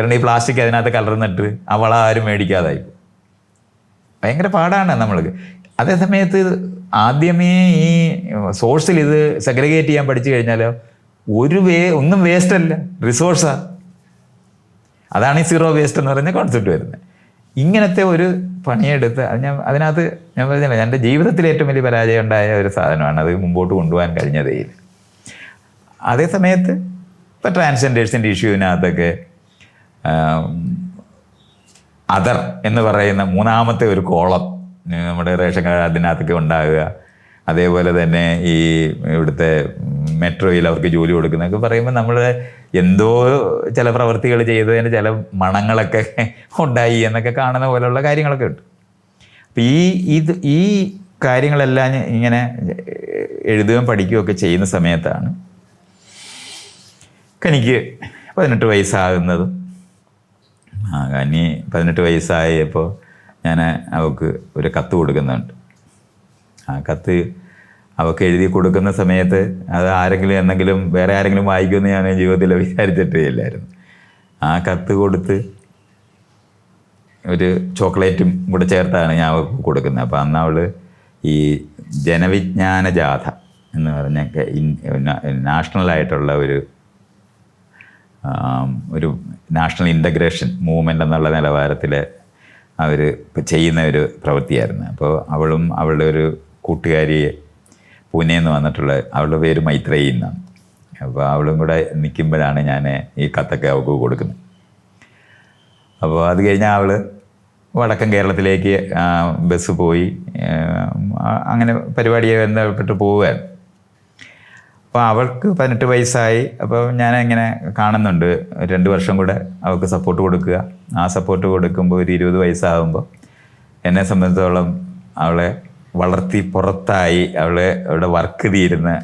കാരണം ഈ പ്ലാസ്റ്റിക് അതിനകത്ത് കലർന്നിട്ട് ആ വള ആരും മേടിക്കാതായി. ഭയങ്കര പാടാണ് നമ്മൾക്ക് അതേ സമയത്ത് ആദ്യമേ ഈ സോഴ്സിൽ ഇത് സെഗ്രിഗേറ്റ് ചെയ്യാൻ പഠിച്ചു കഴിഞ്ഞാലോ ഒരു വേ ഒന്നും വേസ്റ്റ് അല്ല റിസോഴ്സാ അതാണ് ഈ സീറോ വേസ്റ്റ് എന്ന് പറയുന്ന കോൺസെപ്റ്റ് വരുന്നത്. ഇങ്ങനത്തെ ഒരു പണിയെടുത്ത് അത് ഞാൻ അതിനകത്ത് ഞാൻ പറഞ്ഞില്ല എന്റെ ജീവിതത്തിൽ ഏറ്റവും വലിയ പരാജയം ഉണ്ടായ ഒരു സാധനമാണ് അത് മുമ്പോട്ട് കൊണ്ടുപോകാൻ കഴിഞ്ഞതേ അതേസമയത്ത് അതേ സമയത്ത് ട്രാൻസ്ജെൻഡേഴ്സിന്റെ ഇഷ്യൂവിനകത്തൊക്കെ അതർ എന്ന് പറയുന്ന മൂന്നാമത്തെ ഒരു കോളം നമ്മുടെ റേഷൻ കാർഡ് അതിനകത്തൊക്കെ ഉണ്ടാകുക. അതേപോലെ തന്നെ ഈ ഇവിടുത്തെ മെട്രോയിൽ അവർക്ക് ജോലി കൊടുക്കുന്നതൊക്കെ പറയുമ്പോൾ നമ്മൾ എന്തോ ചില പ്രവൃത്തികൾ ചെയ്തതിന് ചില മണങ്ങളൊക്കെ ഉണ്ടായി എന്നൊക്കെ കാണുന്ന പോലെയുള്ള കാര്യങ്ങളൊക്കെ ഉണ്ട്. അപ്പം ഈ ഇത് ഈ കാര്യങ്ങളെല്ലാം ഇങ്ങനെ എഴുതുകയും പഠിക്കുകയും ഒക്കെ ചെയ്യുന്ന സമയത്താണ് എനിക്ക് പതിനെട്ട് വയസ്സാകുന്നതും. ആ കനി പതിനെട്ട് വയസ്സായപ്പോൾ ഞാൻ അവൾക്ക് ഒരു കത്ത് കൊടുക്കുന്നുണ്ട്. ആ കത്ത് അവൾക്ക് എഴുതി കൊടുക്കുന്ന സമയത്ത് അത് ആരെങ്കിലും എന്തെങ്കിലും വേറെ ആരെങ്കിലും വായിക്കുമെന്ന് ഞാൻ ജീവിതത്തിൽ വിചാരിച്ചിട്ടേ ഇല്ലായിരുന്നു. ആ കത്ത് കൊടുത്ത് ഒരു ചോക്ലേറ്റും കൂടെ ചേർത്താണ് ഞാൻ അവൾക്ക് കൊടുക്കുന്നത്. അപ്പോൾ അന്ന് അവൾ ഈ ജനവിജ്ഞാന ജാഥ എന്ന് പറഞ്ഞ നാഷണലായിട്ടുള്ള ഒരു ഒരു നാഷണൽ ഇന്റഗ്രേഷൻ മൂവ്മെന്റ് എന്നുള്ള നിലവാരത്തിൽ അവർ ചെയ്യുന്ന ഒരു പ്രവൃത്തിയായിരുന്നു. അപ്പോൾ അവളും അവളുടെ ഒരു കൂട്ടുകാരിയെ പൂനെയിൽ നിന്ന് വന്നിട്ടുള്ള അവളുടെ പേര് മൈത്രേയി എന്നാണ്. അപ്പോൾ അവളും കൂടെ നിൽക്കുമ്പോഴാണ് ഞാൻ ഈ കത്തൊക്കെ അവൾക്ക് കൊടുക്കുന്നത്. അപ്പോൾ അത് കഴിഞ്ഞാൽ അവൾ വടക്കൻ കേരളത്തിലേക്ക് ബസ് പോയി അങ്ങനെ പരിപാടിയെ ബന്ധപ്പെട്ട് പോവുകയായിരുന്നു അപ്പോൾ അവൾക്ക് പതിനെട്ട് വയസ്സായി. അപ്പോൾ ഞാൻ ഇങ്ങനെ കാണുന്നുണ്ട്. രണ്ട് വർഷം കൂടെ അവൾക്ക് സപ്പോർട്ട് കൊടുക്കുക. ആ സപ്പോർട്ട് കൊടുക്കുമ്പോൾ ഒരു ഇരുപത് വയസ്സാകുമ്പോൾ എന്നെ സംബന്ധിച്ചോളം അവളെ വളർത്തി പുറത്തായി. അവളെ അവളുടെ വർക്ക് തീരുന്ന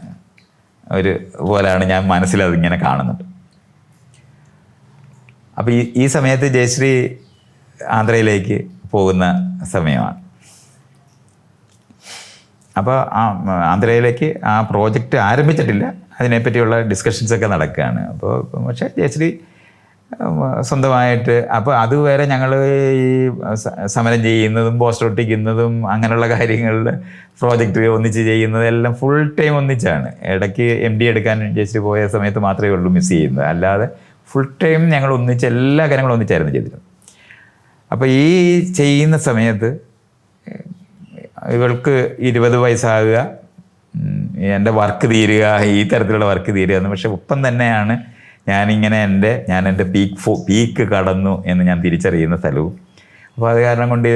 ഒരു പോലെയാണ് ഞാൻ മനസ്സിലതിങ്ങനെ കാണുന്നത്. അപ്പോൾ ഈ ഈ സമയത്ത് ജയശ്രീ ആന്ധ്രയിലേക്ക് പോകുന്ന സമയമാണ്. അപ്പോൾ ആ ആന്ധ്രയിലേക്ക് ആ പ്രോജക്റ്റ് ആരംഭിച്ചിട്ടില്ല. അതിനെപ്പറ്റിയുള്ള ഡിസ്കഷൻസൊക്കെ നടക്കുകയാണ്. അപ്പോൾ പക്ഷേ ജയശ്രീ സ്വന്തമായിട്ട് അപ്പോൾ അതുവരെ ഞങ്ങൾ ഈ സമരം ചെയ്യുന്നതും പോസ്റ്റർ ഒട്ടിക്കുന്നതും അങ്ങനെയുള്ള കാര്യങ്ങളിൽ പ്രോജക്റ്റ് ഒന്നിച്ച് ചെയ്യുന്നതും എല്ലാം ഫുൾ ടൈം ഒന്നിച്ചാണ്. ഇടയ്ക്ക് എം ഡി എടുക്കാൻ ജയശ്രീ പോയ സമയത്ത് മാത്രമേ ഉള്ളൂ മിസ് ചെയ്യുന്നത്. അല്ലാതെ ഫുൾ ടൈം ഞങ്ങൾ ഒന്നിച്ച് എല്ലാ കാര്യങ്ങളും ഒന്നിച്ചായിരുന്നു ചെയ്തിരുന്നത്. അപ്പോൾ ഈ ചെയ്യുന്ന സമയത്ത് ഇവൾക്ക് ഇരുപത് വയസ്സാകുക. എന്റെ വർക്ക് തീരുക ഈ തരത്തിലുള്ള വർക്ക് തീരുക എന്ന് പക്ഷെ ഒപ്പം തന്നെയാണ് ഞാനിങ്ങനെ എന്റെ ഞാൻ എന്റെ പീക്ക് ഫോ പീക്ക് കടന്നു എന്ന് ഞാൻ തിരിച്ചറിയുന്ന സ്ഥലവും. അപ്പോൾ അത് കാരണം കൊണ്ട്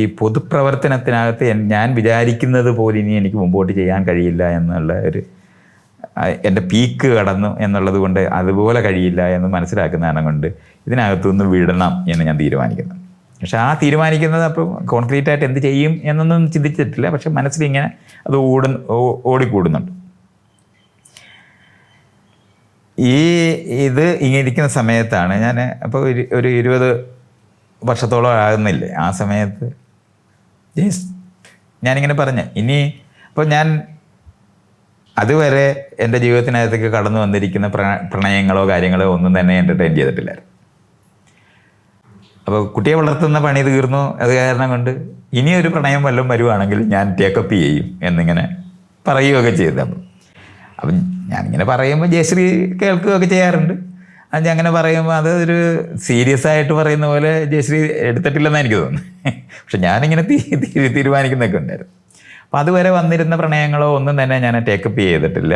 ഈ പൊതുപ്രവർത്തനത്തിനകത്ത് ഞാൻ വിചാരിക്കുന്നത് പോലെ ഇനി എനിക്ക് മുമ്പോട്ട് ചെയ്യാൻ കഴിയില്ല എന്നുള്ള ഒരു എന്റെ പീക്ക് കടന്നു എന്നുള്ളത് കൊണ്ട് അതുപോലെ കഴിയില്ല എന്ന് മനസ്സിലാക്കുന്ന കാരണം കൊണ്ട് ഇതിനകത്തുനിന്ന് വിടണം എന്ന് ഞാൻ തീരുമാനിക്കുന്നു. പക്ഷെ ആ തീരുമാനിക്കുന്നത് അപ്പം കോൺക്രീറ്റ് ആയിട്ട് എന്ത് ചെയ്യും എന്നൊന്നും ചിന്തിച്ചിട്ടില്ല. പക്ഷെ മനസ്സിൽ ഇങ്ങനെ അത് ഓട ഓടിക്കൂടുന്നുണ്ട്. ഈ ഇത് ഇങ്ങനെ ഇരിക്കുന്ന സമയത്താണ് ഞാൻ അപ്പോൾ ഒരു ഒരു ഇരുപത് വർഷത്തോളം ആകുന്നില്ലേ? ആ സമയത്ത് ഞാനിങ്ങനെ പറഞ്ഞു ഇനി അപ്പോൾ ഞാൻ അതുവരെ എന്റെ ജീവിതത്തിനകത്തേക്ക് കടന്നു വന്നിരിക്കുന്ന പ്രണയങ്ങളോ കാര്യങ്ങളോ ഒന്നും തന്നെ എന്റർടൈൻ ചെയ്തിട്ടില്ലായിരുന്നു. അപ്പോൾ കുട്ടിയെ വളർത്തുന്ന പണി തീർന്നു. അത് കാരണം കൊണ്ട് ഇനിയൊരു പ്രണയം വല്ലതും വരുവാണെങ്കിൽ ഞാൻ ടേക്കപ്പ് ചെയ്യും എന്നിങ്ങനെ പറയുകയൊക്കെ ചെയ്തു. അപ്പം ഞാനിങ്ങനെ പറയുമ്പോൾ ജയശ്രീ കേൾക്കുകയൊക്കെ ചെയ്യാറുണ്ട്. അത് അങ്ങനെ പറയുമ്പോൾ അതൊരു സീരിയസ് ആയിട്ട് പറയുന്ന പോലെ ജയശ്രീ എടുത്തിട്ടില്ലെന്നാണ് എനിക്ക് തോന്നുന്നു പക്ഷെ ഞാനിങ്ങനെ തീരുമാനിക്കുന്നൊക്കെ ഉണ്ടായിരുന്നു. അപ്പം അതുവരെ വന്നിരുന്ന പ്രണയങ്ങളോ ഒന്നും തന്നെ ഞാൻ ടേക്കപ്പ് ചെയ്തിട്ടില്ല.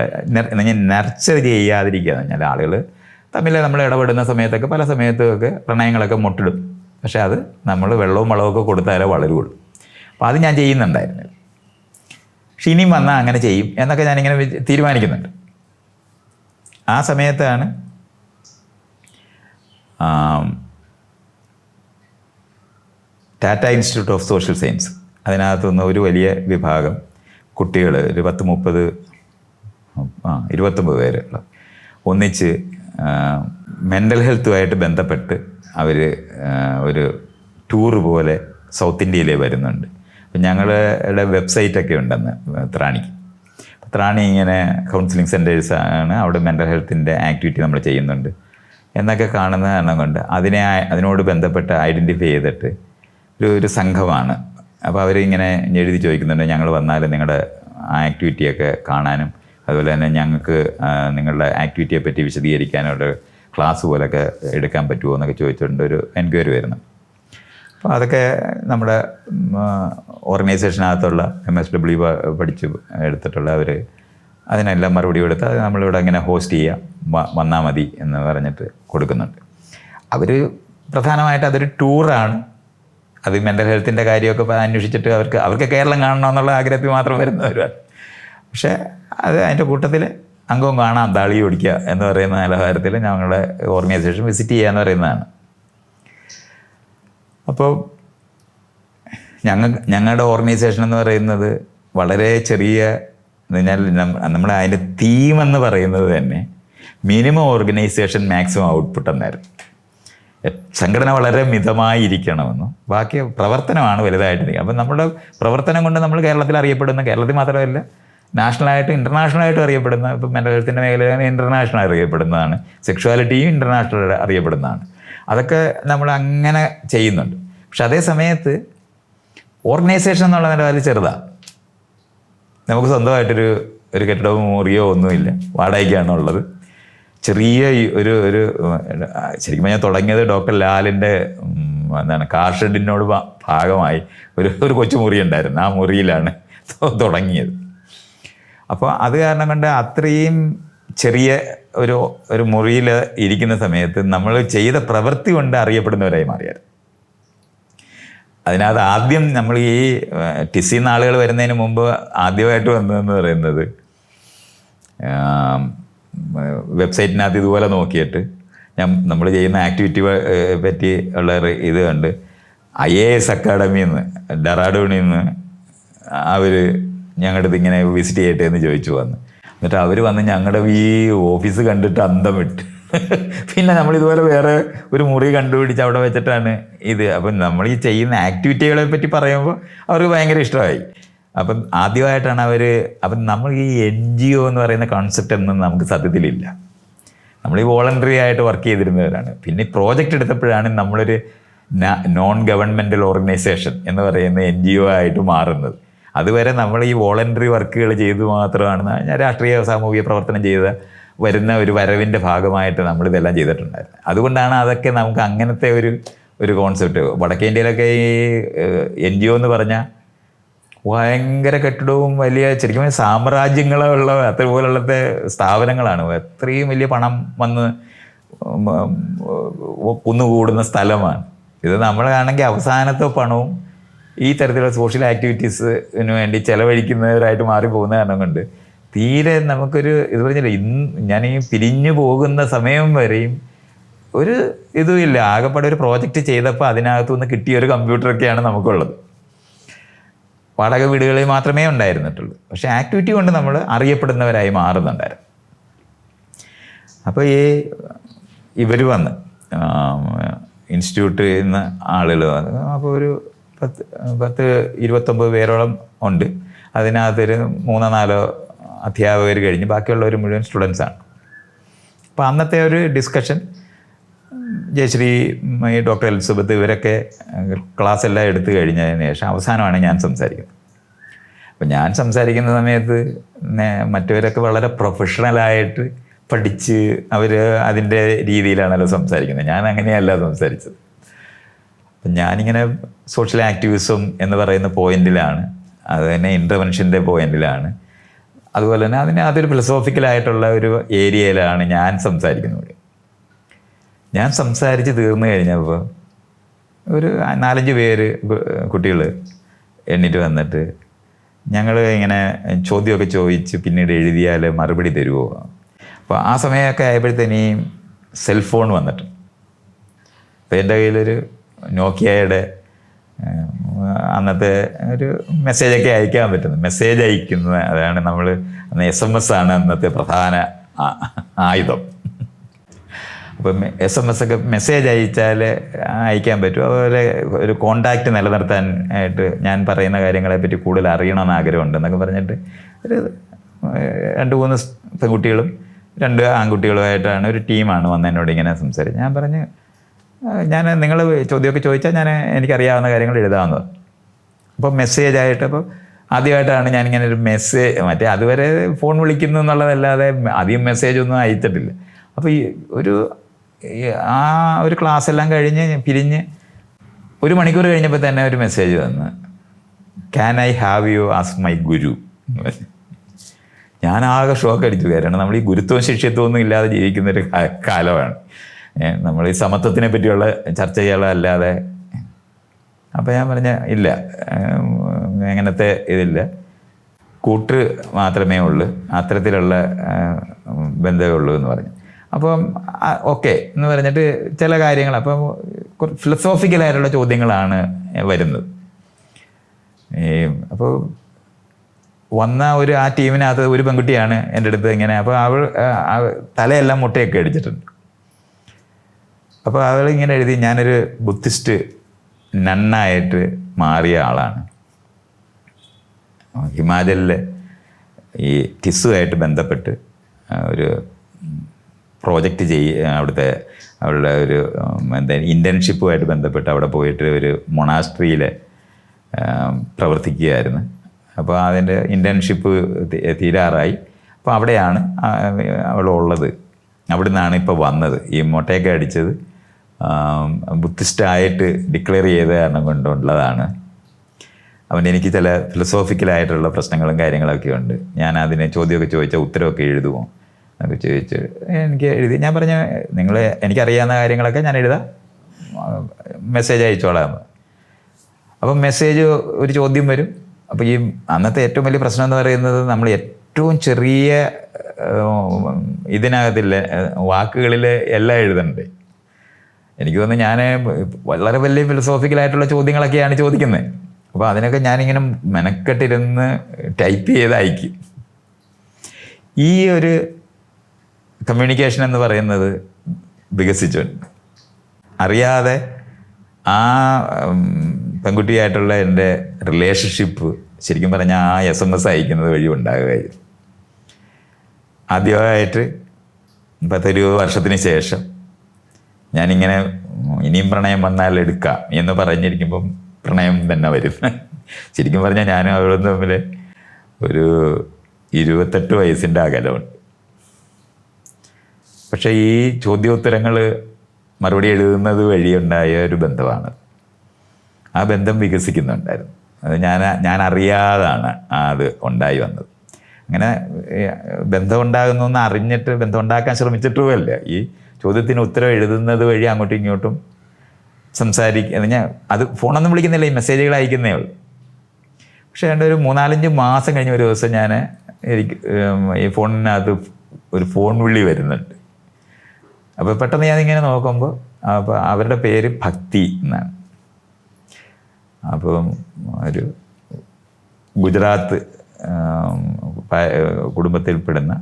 ഞാൻ നർച്ചർ ചെയ്യാതിരിക്കുക പറഞ്ഞാൽ ആളുകൾ തമ്മിൽ നമ്മൾ ഇടപെടുന്ന സമയത്തൊക്കെ പല സമയത്തൊക്കെ പ്രണയങ്ങളൊക്കെ മുട്ടിടും. പക്ഷെ അത് നമ്മൾ വെള്ളവും വളവും ഒക്കെ കൊടുത്താലേ വളരുള്ളൂ. അപ്പോൾ അത് ഞാൻ ചെയ്യുന്നുണ്ടായിരുന്നു പക്ഷെ ഇനിയും വന്നാൽ അങ്ങനെ ചെയ്യും എന്നൊക്കെ ഞാനിങ്ങനെ തീരുമാനിക്കുന്നുണ്ട്. ആ സമയത്താണ് Tata institute of social science. അതിനകത്തുനിന്ന് ഒരു വലിയ വിഭാഗം കുട്ടികൾ ഒരു പത്ത് മുപ്പത് ആ ഇരുപത്തൊമ്പത് പേരുള്ള ഒന്നിച്ച് മെന്റൽ ഹെൽത്തുമായിട്ട് ബന്ധപ്പെട്ട് അവർ ഒരു ടൂർ പോലെ സൗത്ത് ഇന്ത്യയിലേ വരുന്നുണ്ട്. അപ്പം ഞങ്ങളുടെ വെബ്സൈറ്റൊക്കെ ഉണ്ടെന്ന് ത്രാണിക്ക് ത്രാണി. ഇങ്ങനെ കൗൺസിലിംഗ് സെന്റേഴ്സ് ആണ് അവിടെ മെന്റൽ ഹെൽത്തിന്റെ ആക്ടിവിറ്റി നമ്മൾ ചെയ്യുന്നുണ്ട്. എന്നൊക്കെ കാണുന്ന കാരണം കൊണ്ട് അതിനെ അതിനോട് ബന്ധപ്പെട്ട് ഐഡന്റിഫൈ ചെയ്തിട്ട് ഒരു ഒരു സംഘമാണ്. അപ്പോൾ അവരിങ്ങനെ എഴുതി ചോദിക്കുന്നുണ്ട് ഞങ്ങൾ വന്നാൽ നിങ്ങളുടെ ആക്ടിവിറ്റിയൊക്കെ കാണാനും അതുപോലെ തന്നെ ഞങ്ങൾക്ക് നിങ്ങളുടെ ആക്ടിവിറ്റിയെ പറ്റി വിശദീകരിക്കാനുള്ള ക്ലാസ് പോലൊക്കെ എടുക്കാൻ പറ്റുമോ എന്നൊക്കെ ചോദിച്ചുകൊണ്ട് ഒരു എൻക്വയറി വരുന്നു. അപ്പോൾ അതൊക്കെ നമ്മുടെ ഓർഗനൈസേഷനകത്തുള്ള എം എസ് ഡബ്ല്യു പഠിച്ച് എടുത്തിട്ടുള്ള അവർ അതിനെല്ലാം മറുപടി കൊടുത്ത് അത് നമ്മളിവിടെ അങ്ങനെ ഹോസ്റ്റ് ചെയ്യാം വന്നാൽ മതി എന്ന് പറഞ്ഞിട്ട് കൊടുക്കുന്നുണ്ട്. അവർ പ്രധാനമായിട്ട് അതൊരു ടൂറാണ്. അത് മെന്റൽ ഹെൽത്തിന്റെ കാര്യമൊക്കെ അന്വേഷിച്ചിട്ട് അവർക്ക് അവർക്ക് കേരളം കാണണമെന്നുള്ള ആഗ്രഹത്തിൽ മാത്രം വരുന്നവരാണ്. പക്ഷേ അത് അതിന്റെ കൂട്ടത്തിൽ അംഗവും കാണാം താളി ഓടിക്കുക എന്ന് പറയുന്ന നിലവാരത്തിൽ ഞങ്ങളുടെ ഓർഗനൈസേഷൻ വിസിറ്റ് ചെയ്യുക എന്ന് പറയുന്നതാണ്. അപ്പോൾ ഞങ്ങൾ ഞങ്ങളുടെ ഓർഗനൈസേഷൻ എന്ന് പറയുന്നത് വളരെ ചെറിയ എന്ന് നമ്മുടെ അതിന്റെ തീം എന്ന് പറയുന്നത് തന്നെ മിനിമം ഓർഗനൈസേഷൻ മാക്സിമം ഔട്ട്പുട്ട് എന്നായിരുന്നു. സംഘടന വളരെ മിതമായിരിക്കണമെന്നും ബാക്കി പ്രവർത്തനമാണ് വലുതായിട്ട് അപ്പം നമ്മുടെ പ്രവർത്തനം കൊണ്ട് നമ്മൾ കേരളത്തിൽ അറിയപ്പെടുന്ന കേരളത്തിൽ മാത്രമല്ല നാഷണലായിട്ടും ഇന്റർനാഷണലായിട്ടും അറിയപ്പെടുന്ന ഇപ്പം മെന്റൽ ഹെൽത്തിന്റെ മേഖലയിൽ ഇന്റർനാഷണൽ അറിയപ്പെടുന്നതാണ്. സെക്ഷുവാലിറ്റിയും ഇന്റർനാഷണൽ അറിയപ്പെടുന്നതാണ്. അതൊക്കെ നമ്മൾ അങ്ങനെ ചെയ്യുന്നുണ്ട്. പക്ഷെ അതേ സമയത്ത് ഓർഗനൈസേഷൻ എന്നുള്ള നിലവാരം ചെറുതാണ് നമുക്ക് സ്വന്തമായിട്ടൊരു ഒരു കെട്ടിടവും മുറിയോ ഒന്നുമില്ല. വാടകയ്ക്കാണുള്ളത്. ചെറിയ ഒരു ഒരു ശരിക്കും ഞാൻ തുടങ്ങിയത് ഡോക്ടർ ലാലിന്റെ എന്താണ് കാർ ഷെഡിനോട് ഭാഗമായി ഒരു ഒരു കൊച്ചു മുറി ഉണ്ടായിരുന്നു. ആ മുറിയിലാണ് തുടങ്ങിയത്. അപ്പോൾ അത് കാരണം കൊണ്ട് അത്രയും ചെറിയ ഒരു ഒരു മുറിയിൽ ഇരിക്കുന്ന സമയത്ത് നമ്മൾ ചെയ്ത പ്രവൃത്തി കൊണ്ട് അറിയപ്പെടുന്നവരായി മാറിയത് അതിനകത്ത് ആദ്യം നമ്മൾ ഈ ടിസി ആളുകൾ വരുന്നതിന് മുമ്പ് ആദ്യമായിട്ട് വന്നതെന്ന് പറയുന്നത് വെബ്സൈറ്റിനകത്ത് ഇതുപോലെ നോക്കിയിട്ട് ഞാൻ നമ്മൾ ചെയ്യുന്ന ആക്ടിവിറ്റി പറ്റി ഉള്ള ഇത് കണ്ട് ഐ എ എസ് അക്കാഡമിയിൽ നിന്ന് ഡെറാഡൂണിൽ നിന്ന് അവർ ഞങ്ങളുടെ ഇങ്ങനെ വിസിറ്റ് ചെയ്യട്ടെ എന്ന് ചോദിച്ചു വന്ന്. എന്നിട്ട് അവർ വന്ന് ഞങ്ങളുടെ ഈ ഓഫീസ് കണ്ടിട്ട് അന്തം വിട്ട് പിന്നെ നമ്മൾ ഇതുപോലെ വേറെ ഒരു മുറി കണ്ടുപിടിച്ച് അവിടെ വെച്ചിട്ടാണ് ഇത്. അപ്പം നമ്മൾ ഈ ചെയ്യുന്ന ആക്ടിവിറ്റികളെ പറ്റി പറയുമ്പോൾ അവർക്ക് ഭയങ്കര ഇഷ്ടമായി അപ്പം ആദ്യമായിട്ടാണ് അവർ അപ്പം നമ്മൾ ഈ എൻ ജി ഒ എന്ന് പറയുന്ന കോൺസെപ്റ്റ് ഒന്നും നമുക്ക് സത്യത്തിലില്ല. നമ്മൾ ഈ വോളണ്ടറി ആയിട്ട് വർക്ക് ചെയ്തിരുന്നവരാണ്. പിന്നെ പ്രോജക്റ്റ് എടുത്തപ്പോഴാണ് നമ്മളൊരു നോൺ ഗവൺമെന്റൽ ഓർഗനൈസേഷൻ എന്ന് പറയുന്ന എൻ ജി ഒ ആയിട്ട് മാറുന്നത്. അതുവരെ നമ്മൾ ഈ വോളണ്ടറി വർക്കുകൾ ചെയ്തു മാത്രമാണ് ഞാൻ രാഷ്ട്രീയ സാമൂഹിക പ്രവർത്തനം ചെയ്ത വരുന്ന ഒരു വരവിന്റെ ഭാഗമായിട്ട് നമ്മൾ ഇതെല്ലാം ചെയ്തിട്ടുണ്ടായിരുന്നു അതുകൊണ്ടാണ് അതൊക്കെ നമുക്ക് അങ്ങനത്തെ ഒരു ഒരു കോൺസെപ്റ്റ് വടക്കേ ഇന്ത്യയിലൊക്കെ ഈ എൻ ജി ഒ എന്ന് പറഞ്ഞാൽ ഭയങ്കര കെട്ടിടവും വലിയ ശരിക്കും സാമ്രാജ്യങ്ങളുള്ള അതുപോലുള്ളത്തെ സ്ഥാപനങ്ങളാണ്. എത്രയും വലിയ പണം വന്ന് കുന്നുകൂടുന്ന സ്ഥലമാണ്. ഇത് നമ്മളാണെങ്കിൽ അവസാനത്തെ പണവും ഈ തരത്തിലുള്ള സോഷ്യൽ ആക്ടിവിറ്റീസിന് വേണ്ടി ചെലവഴിക്കുന്നവരായിട്ട് മാറി പോകുന്ന കാരണം കൊണ്ട് തീരെ നമുക്കൊരു ഇത് പറഞ്ഞില്ല. ഇന്ന് ഞാൻ ഈ പിരിഞ്ഞു പോകുന്ന സമയം വരെയും ഒരു ഇതുമില്ല ആകെപ്പാടെ ഒരു പ്രോജക്റ്റ് ചെയ്തപ്പോൾ അതിനകത്തുനിന്ന് കിട്ടിയ ഒരു കമ്പ്യൂട്ടറൊക്കെയാണ് നമുക്കുള്ളത്. വാടക വീടുകളിൽ മാത്രമേ ഉണ്ടായിരുന്നിട്ടുള്ളൂ. പക്ഷേ ആക്ടിവിറ്റി കൊണ്ട് നമ്മൾ അറിയപ്പെടുന്നവരായി മാറുന്നുണ്ടായിരുന്നു. അപ്പോൾ ഈ ഇവർ വന്ന് ഇൻസ്റ്റിറ്റ്യൂട്ടിൽ നിന്ന് ആളുകൾ വന്ന് അപ്പോൾ ഒരു പത്ത് പത്ത് ഇരുപത്തൊമ്പത് പേരോളം ഉണ്ട്. അതിനകത്തൊരു മൂന്നോ നാലോ അധ്യാപകർ കഴിഞ്ഞ് ബാക്കിയുള്ളവർ മുഴുവൻ സ്റ്റുഡൻസാണ് അപ്പോൾ അന്നത്തെ ഒരു ഡിസ്കഷൻ ജയശ്രീ ഈ ഡോക്ടർ എലിസബത്ത് ഇവരൊക്കെ ക്ലാസ് എല്ലാം എടുത്തു കഴിഞ്ഞതിന് ശേഷം അവസാനമാണ് ഞാൻ സംസാരിക്കുന്നത്. അപ്പം ഞാൻ സംസാരിക്കുന്ന സമയത്ത് മറ്റവരൊക്കെ വളരെ പ്രൊഫഷണലായിട്ട് പഠിച്ച് അവർ അതിന്റെ രീതിയിലാണല്ലോ സംസാരിക്കുന്നത്. ഞാൻ അങ്ങനെയല്ല സംസാരിച്ചത്. ഞാനിങ്ങനെ സോഷ്യൽ ആക്ടിവിസം എന്ന് പറയുന്ന പോയിന്റിലാണ് അത് തന്നെ ഇന്റർവെൻഷന്റെ പോയിന്റിലാണ് അതുപോലെ തന്നെ അതിന് അതൊരു ഫിലോസോഫിക്കലായിട്ടുള്ള ഒരു ഏരിയയിലാണ് ഞാൻ സംസാരിക്കുന്നത്. ഞാൻ സംസാരിച്ച് തീർന്നു കഴിഞ്ഞപ്പോൾ ഒരു നാലഞ്ച് പേര് കുട്ടികൾ എണ്ണിട്ട് വന്നിട്ട് ഞങ്ങൾ ഇങ്ങനെ ചോദ്യമൊക്കെ ചോദിച്ച് പിന്നീട് എഴുതിയാൽ മറുപടി തരുമോ അപ്പോൾ ആ സമയമൊക്കെ ആയപ്പോഴത്തേനും സെൽഫോൺ വന്നിട്ട്. അപ്പോൾ എന്റെ കയ്യിലൊരു നോക്കിയയുടെ അന്നത്തെ ഒരു മെസ്സേജൊക്കെ അയക്കാൻ പറ്റുന്നത്. മെസ്സേജ് അയക്കുന്നത് അതാണ് നമ്മൾ അന്ന് എസ് എം എസ് ആണ് അന്നത്തെ പ്രധാന ആയുധം. അപ്പം എസ് എം എസ് ഒക്കെ മെസ്സേജ് അയച്ചാൽ അയക്കാൻ പറ്റും. അതുപോലെ ഒരു കോണ്ടാക്റ്റ് നിലനിർത്താൻ ആയിട്ട് ഞാൻ പറയുന്ന കാര്യങ്ങളെ പറ്റി കൂടുതൽ അറിയണമെന്ന് ആഗ്രഹമുണ്ട്. എന്നൊക്കെ പറഞ്ഞിട്ട് ഒരു രണ്ട് മൂന്ന് പെൺകുട്ടികളും രണ്ട് ആൺകുട്ടികളുമായിട്ടാണ് ഒരു ടീമാണ് വന്ന് എന്നോട് ഇങ്ങനെ സംസാരിച്ചത്. ഞാൻ പറഞ്ഞു "ആ, ഞാൻ നിങ്ങൾ ചോദ്യമൊക്കെ ചോദിച്ചാൽ ഞാൻ എനിക്കറിയാവുന്ന കാര്യങ്ങൾ എഴുതാവുന്നത്. അപ്പോൾ മെസ്സേജ് ആയിട്ട് അപ്പോൾ ആദ്യമായിട്ടാണ് ഞാനിങ്ങനെ ഒരു മെസ്സേജ് മറ്റേ അതുവരെ ഫോൺ വിളിക്കുന്നു എന്നുള്ളതല്ലാതെ അധികം മെസ്സേജ് ഒന്നും അയച്ചിട്ടില്ല. അപ്പോൾ ഈ ഒരു ആ ഒരു ക്ലാസ് എല്ലാം കഴിഞ്ഞ് പിരിഞ്ഞ് ഒരു മണിക്കൂർ കഴിഞ്ഞപ്പോൾ തന്നെ ഒരു മെസ്സേജ് വന്ന് can I have you as my guru ഞാൻ ആകെ ഷോക്ക് അടിച്ചു. കാരണം നമ്മൾ ഈ ശിഷ്യത്വവും ഒന്നും ഇല്ലാതെ ജീവിക്കുന്ന ഒരു കാ- കാലമാണ്. നമ്മൾ ഈ സമത്വത്തിനെ പറ്റിയുള്ള ചർച്ച ചെയ്യാനുള്ളതല്ലാതെ. അപ്പോൾ ഞാൻ പറഞ്ഞ ഇല്ല. അങ്ങനത്തെ ഇതില്ല. കൂട്ട് മാത്രമേ ഉള്ളൂ. അത്തരത്തിലുള്ള ബന്ധമേ ഉള്ളൂ എന്ന് പറഞ്ഞു. അപ്പം ഓക്കെ എന്ന് പറഞ്ഞിട്ട് ചില കാര്യങ്ങൾ അപ്പം ഫിലസോഫിക്കലായിട്ടുള്ള ചോദ്യങ്ങളാണ് വരുന്നത്. ഈ അപ്പോൾ വന്ന ഒരു ആ ടീമിനകത്ത് ഒരു പെൺകുട്ടിയാണ് എന്റെ അടുത്ത് ഇങ്ങനെ അപ്പോൾ അവൾ തലയെല്ലാം മുട്ടയൊക്കെ അടിച്ചിട്ടുണ്ട്. അപ്പോൾ അതിലിങ്ങനെ ഇങ്ങനെ എഴുതി ഞാനൊരു ബുദ്ധിസ്റ്റ് നന്നായിട്ട് മാറിയ ആളാണ്. ഹിമാചലിലെ ഈ ടിസ്സുമായിട്ട് ബന്ധപ്പെട്ട് ഒരു പ്രോജക്റ്റ് ചെയ്യ അവിടുത്തെ അവരുടെ ഒരു എന്താ ഇന്റേൺഷിപ്പുമായിട്ട് ബന്ധപ്പെട്ട് അവിടെ പോയിട്ട് ഒരു മൊണാസ്ട്രിയിൽ പ്രവർത്തിക്കുകയായിരുന്നു. അപ്പോൾ അതിന്റെ ഇന്റേൺഷിപ്പ് തീരാറായി. അപ്പോൾ അവിടെയാണ് അവളുള്ളത്. അവിടെ നിന്നാണ് ഇപ്പോൾ വന്നത്. ഈ മുട്ടയൊക്കെ അടിച്ചത്. ബുദ്ധിസ്റ്റായിട്ട് ഡിക്ലെയർ ചെയ്ത കാരണം കൊണ്ടുള്ളതാണ്. അവൻ എനിക്ക് ചില ഫിലോസോഫിക്കലായിട്ടുള്ള പ്രശ്നങ്ങളും കാര്യങ്ങളൊക്കെ ഉണ്ട്. ഞാൻ അതിന് ചോദ്യമൊക്കെ ചോദിച്ചാൽ ഉത്തരമൊക്കെ എഴുതുമോ എന്നൊക്കെ ചോദിച്ച് എനിക്ക് എഴുതി ഞാൻ പറഞ്ഞ നിങ്ങൾ എനിക്കറിയാവുന്ന കാര്യങ്ങളൊക്കെ ഞാൻ എഴുതാം. മെസ്സേജ് അയച്ചോളാം. അപ്പം മെസ്സേജ് ഒരു ചോദ്യം വരും. അപ്പോൾ ഈ അന്നത്തെ ഏറ്റവും വലിയ പ്രശ്നം എന്ന് പറയുന്നത് നമ്മൾ ഏറ്റവും ചെറിയ ഇതിനകത്തില്ല വാക്കുകളിൽ എല്ലാം എഴുതണ്ടേ? എനിക്ക് തോന്നുന്നു ഞാൻ വളരെ വലിയ ഫിലോസോഫിക്കലായിട്ടുള്ള ചോദ്യങ്ങളൊക്കെയാണ് ചോദിക്കുന്നത് അപ്പോൾ അതിനൊക്കെ ഞാനിങ്ങനെ മെനക്കെട്ടിരുന്ന് ടൈപ്പ് ചെയ്ത് അയക്കും ഈ ഒരു കമ്മ്യൂണിക്കേഷൻ എന്ന് പറയുന്നത് വികസിച്ചിട്ടുണ്ട് അറിയാതെ ആ പെൺകുട്ടിയായിട്ടുള്ള എന്റെ റിലേഷൻഷിപ്പ് ശരിക്കും പറഞ്ഞാൽ ആ എസ് എം എസ് അയക്കുന്നത് വഴി ഉണ്ടാകുകയായിരുന്നു. ആദ്യമായിട്ട് പത്തൊരു വർഷത്തിന് ശേഷം ഞാനിങ്ങനെ ഇനിയും പ്രണയം വന്നാൽ എടുക്കാം എന്ന് പറഞ്ഞിരിക്കുമ്പം പ്രണയം തന്നെ വരും. ശരിക്കും പറഞ്ഞാൽ ഞാനും അവളും തമ്മിൽ ഒരു ഇരുപത്തെട്ട് വയസ്സിന്റെ അകലമുണ്ട്. പക്ഷേ ഈ ചോദ്യോത്തരങ്ങൾ മറുപടി എഴുതുന്നത് വഴിയുണ്ടായ ഒരു ബന്ധമാണ്. ആ ബന്ധം വികസിക്കുന്നുണ്ടായിരുന്നു. അത് ഞാൻ ഞാൻ അറിയാതാണ് അത് ഉണ്ടായി വന്നത്. അങ്ങനെ ബന്ധമുണ്ടാകുന്നു എന്ന് അറിഞ്ഞിട്ട് ബന്ധം ഉണ്ടാക്കാൻ ശ്രമിച്ചിട്ടുമല്ല. ഈ ചോദ്യത്തിന് ഉത്തരം എഴുതുന്നത് വഴി അങ്ങോട്ടും ഇങ്ങോട്ടും സംസാരിക്കുക ഞാൻ അത് ഫോണൊന്നും വിളിക്കുന്നില്ല ഈ മെസ്സേജുകൾ അയക്കുന്നേ ഉള്ളൂ. പക്ഷേ എന്റെ ഒരു മൂന്നാലഞ്ച് മാസം കഴിഞ്ഞ ഒരു ദിവസം ഞാൻ എനിക്ക് ഈ ഫോണിനകത്ത് ഒരു ഫോൺ വിളി വരുന്നുണ്ട്. അപ്പോൾ പെട്ടെന്ന് ഞാനിങ്ങനെ നോക്കുമ്പോൾ അപ്പോൾ അവരുടെ പേര് ഭക്തി എന്നാണ്. അപ്പം ഒരു ഗുജറാത്ത് കുടുംബത്തിൽപ്പെടുന്ന